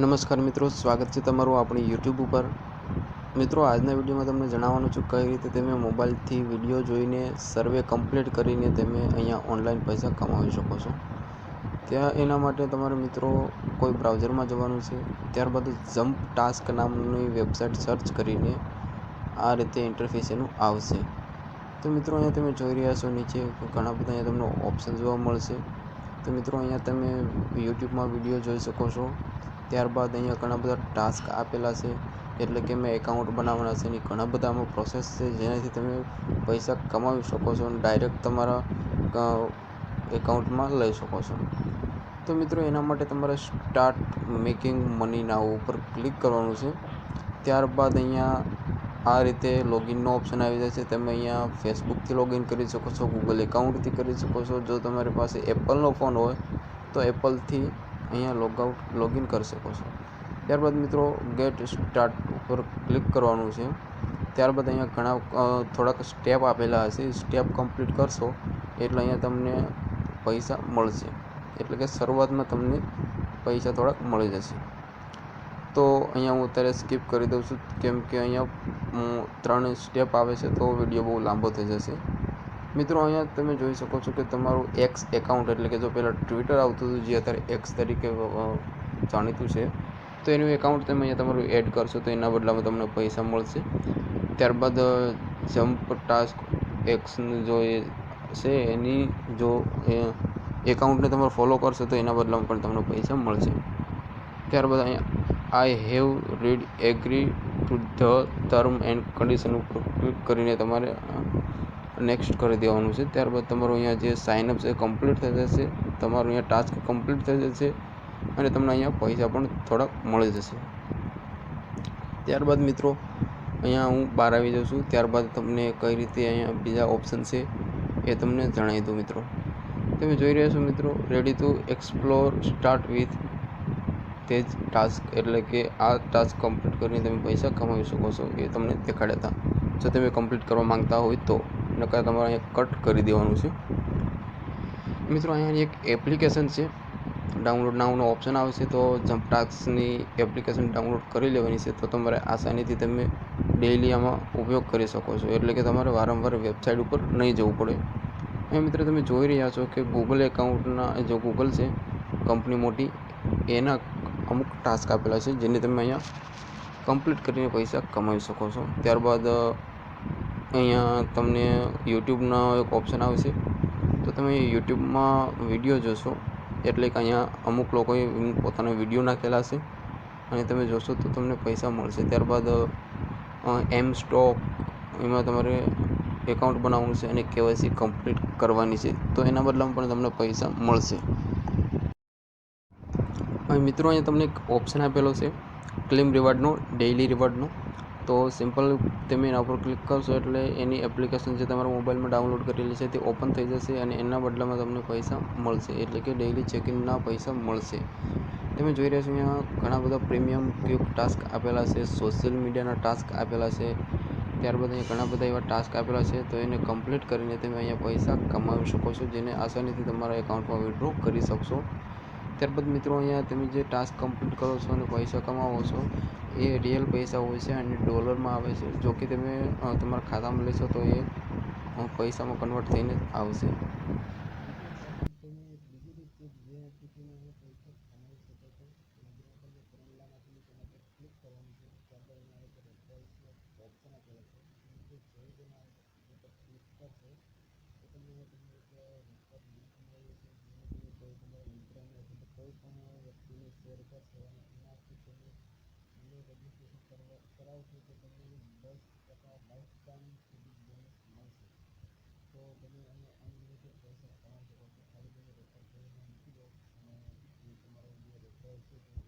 નમસ્કાર મિત્રો, સ્વાગત છે તમારું આપણી યુટ્યુબ ઉપર. મિત્રો, આજના વિડીયોમાં તમને જણાવવાનું છું કઈ રીતે તમે મોબાઈલથી વીડિયો જોઈને સર્વે કમ્પ્લીટ કરીને તમે અહીંયા ઓનલાઈન પૈસા કમાવી શકો છો. ત્યાં એના માટે તમારે મિત્રો કોઈ બ્રાઉઝરમાં જવાનું છે. ત્યારબાદ જમ્પ ટાસ્ક નામની વેબસાઇટ સર્ચ કરીને આ રીતે ઇન્ટરફેસ એનું આવશે. તો મિત્રો, અહીંયા તમે જોઈ રહ્યા છો નીચે ઘણા બધા અહીંયા તમને ઓપ્શન જોવા મળશે. તો મિત્રો, અહીંયા તમે યુટ્યુબમાં વીડિયો જોઈ શકો છો. ત્યારબાદ અહીંયા ઘણા બધા ટાસ્ક આપેલા છે. એટલે કે મેં એકાઉન્ટ બનાવવાના છે એની ઘણા બધા આમાં પ્રોસેસ છે. જેનાથી તમે પૈસા કમાવી શકો છો અને ડાયરેક્ટ તમારા એકાઉન્ટમાં લઈ શકો છો. તો મિત્રો, એના માટે તમારે સ્ટાર્ટ મેકિંગ મની નાવ ઉપર ક્લિક કરવાનું છે. ત્યારબાદ અહીંયા આ રીતે લોગિનનો ઓપ્શન આવી જાય છે. તમે અહીંયા ફેસબુકથી લોગિન કરી શકો છો ગૂગલ એકાઉન્ટથી કરી શકો છો. જો તમારી પાસે એપલનો ફોન હોય, તો એપલથી અહીંયા લોગઆઉટ લોગિન કરી શકો છો. ત્યારબાદ મિત્રો ગેટ સ્ટાર્ટ ઉપર ક્લિક કરવાનું છે. ત્યારબાદ અહીંયા ઘણા થોડાક સ્ટેપ આપેલા હશે. સ્ટેપ કમ્પ્લીટ કરશો, એટલે અહીંયા તમને પૈસા મળશે. એટલે કે શરૂઆતમાં તમને પૈસા થોડાક મળી જશે. તો અહીંયા હું અત્યારે સ્કીપ કરી દઉં છું. કેમ કે અહીંયા ત્રણ સ્ટેપ આવે છે, તો વીડિયો બહુ લાંબો થઈ જશે. મિત્રો, અહીંયા તમે જોઈ શકો છો કે તમારું એક્સ એકાઉન્ટ એટલે કે જો પહેલાં ટ્વિટર આવતું હતું, જે અત્યારે એક્સ તરીકે જાણીતું છે, તો એનું એકાઉન્ટ તમે અહીંયા તમારું એડ કરશો તો એના બદલામાં તમને પૈસા મળશે. ત્યારબાદ જમ્પ ટાસ્ક એક્સનું જો એ છે, એની જો એકાઉન્ટને તમે ફોલો કરશો તો એના બદલામાં પણ તમને પૈસા મળશે. ત્યારબાદ અહીંયા I have read agree to the term and condition ઉપર ક્લિક કરીને તમારે નેક્સ્ટ કરી દેવાનું છે. ત્યારબાદ તમારું અહીંયા જે સાઇનઅપ છે કમ્પ્લીટ થઈ જશે. તમારું અહીંયા ટાસ્ક કમ્પ્લીટ થઈ જશે અને તમને અહીંયા પૈસા પણ થોડાક મળી જશે. ત્યારબાદ મિત્રો, અહીંયા હું બહાર આવી જાઉં છું. ત્યારબાદ તમને કઈ રીતે અહીંયા બીજા ઓપ્શન છે એ તમને જણાવી દઉં મિત્રો. તમે જોઈ રહ્યા છો મિત્રો ready to explore start with તે જ ટાસ્ક એટલે કે આ ટાસ્ક કમ્પ્લીટ કરીને તમે પૈસા કમાવી શકો છો એ તમને દેખાડ્યા હતા. જો તમે કમ્પ્લીટ કરવા માંગતા હોય તો. નકર તમારે અહીંયા કટ કરી દેવાનું છે. મિત્રો, અહીંયા એક એપ્લિકેશન છે. ડાઉનલોડ નાઉનો ઓપ્શન આવશે તો જમ્પ ટાસ્કની એપ્લિકેશન ડાઉનલોડ કરી લેવાની છે, તો તમારે આસાનીથી તમે ડેઇલી આમાં ઉપયોગ કરી શકો છો. એટલે કે તમારે વારંવાર વેબસાઇટ ઉપર નહીં જવું પડે. અહીં મિત્રો, તમે જોઈ રહ્યા છો કે ગૂગલ એકાઉન્ટના જે ગૂગલ છે કંપની મોટી, એના અમુક ટાસ્ક આપેલા છે, જેને તમે અહીંયા કમ્પ્લીટ કરીને પૈસા કમાવી શકો છો. ત્યારબાદ અહીંયા તમને યુટ્યુબનો એક ઓપ્શન આવશે. તો તમે યુટ્યુબમાં વીડિયો જોશો. એટલે કે અહીંયા અમુક લોકોએ પોતાના વીડિયો નાખેલા છે અને તમે જોશો તો તમને પૈસા મળશે. ત્યારબાદ એમ સ્ટોક એમાં તમારે એકાઉન્ટ બનાવવાનું છે અને કેવાયસી કમ્પ્લીટ કરવાની છે. તો એના બદલામાં પણ તમને પૈસા મળશે. મિત્રો, અહીંયા તમને એક ઓપ્શન આપેલો છે. ક્લેમ રિવાર્ડનો, ડેઇલી રિવાર્ડનો. તો સિમ્પલ તમે એના ઉપર ક્લિક કરશો એટલે એની એપ્લિકેશન જે તમારા મોબાઈલમાં ડાઉનલોડ કરેલી છે તે ઓપન થઈ જશે અને એના બદલામાં તમને પૈસા મળશે. એટલે કે ડેઇલી ચેકિંગના પૈસા મળશે. તમે જોઈ રહ્યા છો અહીંયા ઘણા બધા પ્રીમિયમ ક્યુક ટાસ્ક આપેલા છે સોશિયલ મીડિયાના ટાસ્ક આપેલા છે. ત્યારબાદ અહીંયા ઘણા બધા એવા ટાસ્ક આપેલા છે, તો એને કમ્પ્લીટ કરીને તમે અહીંયા પૈસા કમાવી શકો છો, જેને આસાનીથી તમારા એકાઉન્ટમાં વિડ્રો કરી શકશો. ત્યારબાદ મિત્રો અહીંયા તમે જે ટાસ્ક કમ્પ્લીટ કરો છો અને પૈસા કમાવો છો, એ રિયલ પૈસા હોય છે અને ડોલરમાં આવે છે. જો કે તમે તમારા ખાતામાં લેશો તો એ પૈસામાં કન્વર્ટ થઈને આવશે કોઈ પણ તમે મને રજિસ્ટ્રેશન કરવા કરાવશો તો તમને દસ ટકા લાઈફ ટાઈમ સુધી બોનસ મળશે તો તમે અહીંયા અનલિમિટેડ પૈસા કમાઈ શકો ખાલી તમે રેફર કરીને મૂકી દો અને તમારો જે રેફર છે